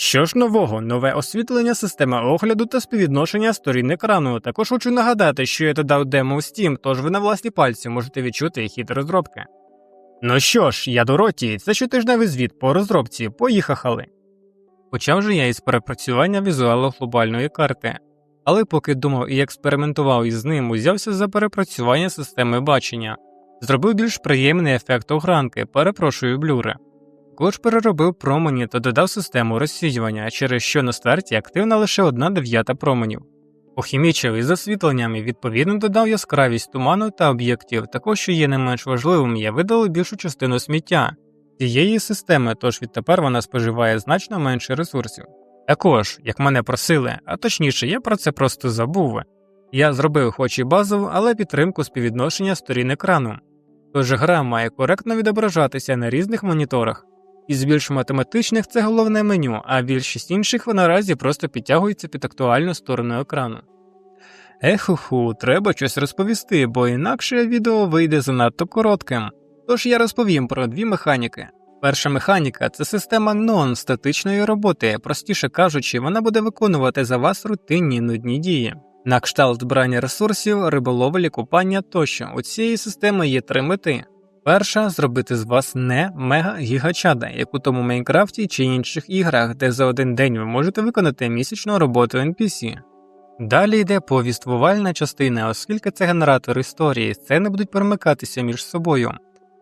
Що ж нового, нове освітлення, система огляду та співвідношення сторін екрану. Також хочу нагадати, що я додав демо в Steam, тож ви на власні пальці можете відчути хід розробки. Ну що ж, я Дороті, це щотижневий звіт по розробці, поїхали. Почав же я із перепрацювання візуалу глобальної карти, але поки думав і експериментував із ним, узявся за перепрацювання системи бачення, зробив більш приємний ефект огранки, перепрошую блюри. Також переробив промені та додав систему розсіювання, через що на старті активна лише одна дев'ята променів. Похімічив із освітленням і відповідно додав яскравість туману та об'єктів, також що є не менш важливим, я видалив більшу частину сміття цієї системи, тож відтепер вона споживає значно менше ресурсів. Також, як мене просили, а точніше, я про це просто забув. Я зробив хоч і базову, але підтримку співвідношення сторін екрану. Тож гра має коректно відображатися на різних моніторах. Із більш математичних це головне меню, а більшість інших наразі просто підтягується під актуальну сторону екрану. Ехуху, треба щось розповісти, бо інакше відео вийде занадто коротким. Тож я розповім про дві механіки. Перша механіка це система нон-статичної роботи, простіше кажучи, вона буде виконувати за вас рутинні нудні дії. На кшталт збирання ресурсів, риболовлі, купання тощо. У цієї системи є три мети. Перша зробити з вас не мега-гігачада, як у тому Майнкрафті чи інших іграх, де за один день ви можете виконати місячну роботу NPC. Далі йде повіствувальна частина, оскільки це генератор історії, сцени будуть перемикатися між собою.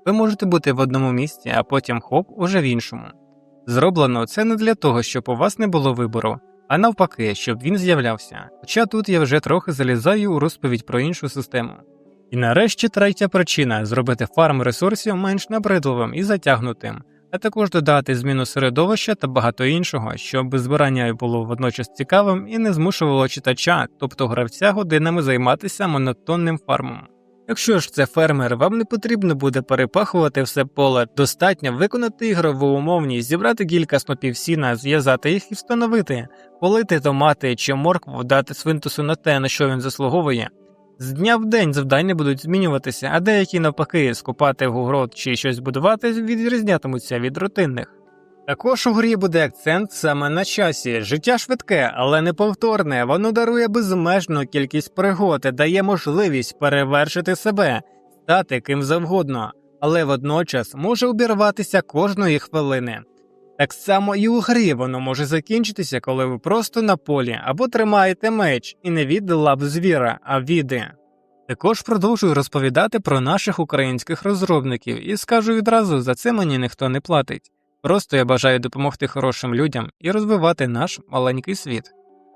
Ви можете бути в одному місці, а потім хоп уже в іншому. Зроблено це не для того, щоб у вас не було вибору, а навпаки, щоб він з'являвся. Хоча тут я вже трохи залізаю у розповідь про іншу систему. І нарешті третя причина зробити фарм ресурсів менш набридливим і затягнутим, а також додати зміну середовища та багато іншого, щоб збирання було водночас цікавим і не змушувало читача, тобто гравця годинами займатися монотонним фармом. Якщо ж це фермер, вам не потрібно буде перепахувати все поле, достатньо виконати ігрову умовність, зібрати кілька снопів сіна, зв'язати їх і встановити, полити томати чи моркву, дати свинтусу на те, на що він заслуговує. З дня в день завдання будуть змінюватися, а деякі навпаки, скупати город чи щось будувати відрізнятимуться від рутинних. Також у грі буде акцент саме на часі. Життя швидке, але неповторне. Воно дарує безмежну кількість пригод дає можливість перевершити себе, стати ким завгодно, але водночас може обірватися кожної хвилини. Так само і у грі воно може закінчитися, коли ви просто на полі або тримаєте меч і не від лап звіра, а віди. Також продовжую розповідати про наших українських розробників і скажу відразу, за це мені ніхто не платить. Просто я бажаю допомогти хорошим людям і розвивати наш маленький світ.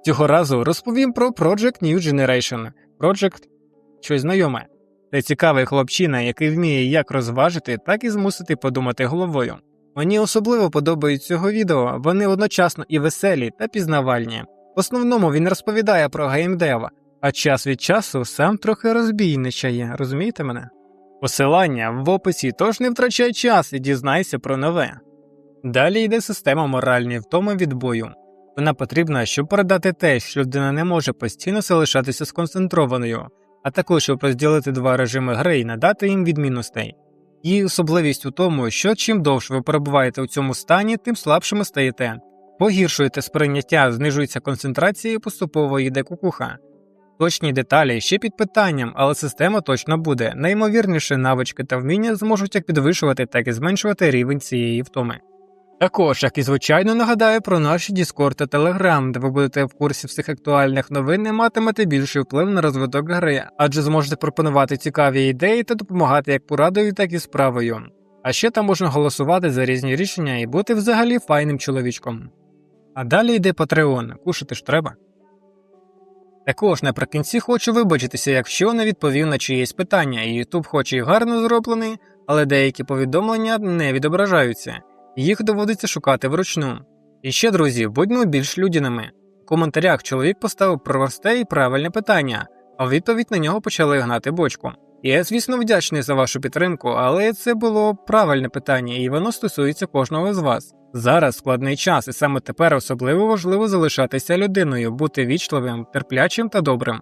Цього разу розповім про Project New Generation, Project щось знайоме. Це цікавий хлопчина, який вміє як розважити, так і змусити подумати головою. Мені особливо подобають цього відео, вони одночасно і веселі та пізнавальні. В основному він розповідає про геймдева, а час від часу сам трохи розбійничає, розумієте мене? Посилання в описі, тож не втрачай час і дізнайся про нове. Далі йде система моральної втоми від бою. Вона потрібна, щоб передати те, що людина не може постійно залишатися сконцентрованою, а також щоб розділити два режими гри і надати їм відмінностей. Її особливість у тому, що чим довше ви перебуваєте у цьому стані, тим слабшими стаєте. Погіршуєте сприйняття, знижується концентрація і поступово йде кукуха. Точні деталі ще під питанням, але система точно буде. Наймовірніше навички та вміння зможуть як підвищувати, так і зменшувати рівень цієї втоми. Також, як і звичайно, нагадаю про наші Discord та Telegram, де ви будете в курсі всіх актуальних новин і матимете більший вплив на розвиток гри, адже зможете пропонувати цікаві ідеї та допомагати як порадою, так і справою. А ще там можна голосувати за різні рішення і бути взагалі файним чоловічком. А далі йде Patreon, кушати ж треба. Також наприкінці хочу вибачитися, якщо не відповів на чиєсь питання, і YouTube хоч і гарно зроблений, але деякі повідомлення не відображаються їх доводиться шукати вручну. І ще, друзі, будьмо більш людяними. У коментарях чоловік поставив просте і правильне питання, а відповідь на нього почали гнати бочку. Я, звісно, вдячний за вашу підтримку, але це було правильне питання, і воно стосується кожного з вас. Зараз складний час, і саме тепер особливо важливо залишатися людиною, бути вічливим, терплячим та добрим.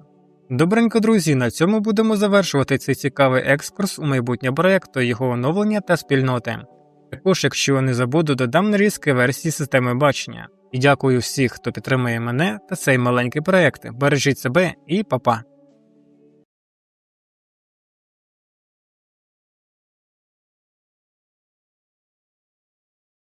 Добренько, друзі, на цьому будемо завершувати цей цікавий екскурс у майбутнє проєкту, його оновлення та спільноти. Також, якщо не забуду, додам нарізки версії системи бачення. І дякую всіх, хто підтримує мене та цей маленький проект. Бережіть себе і па-па.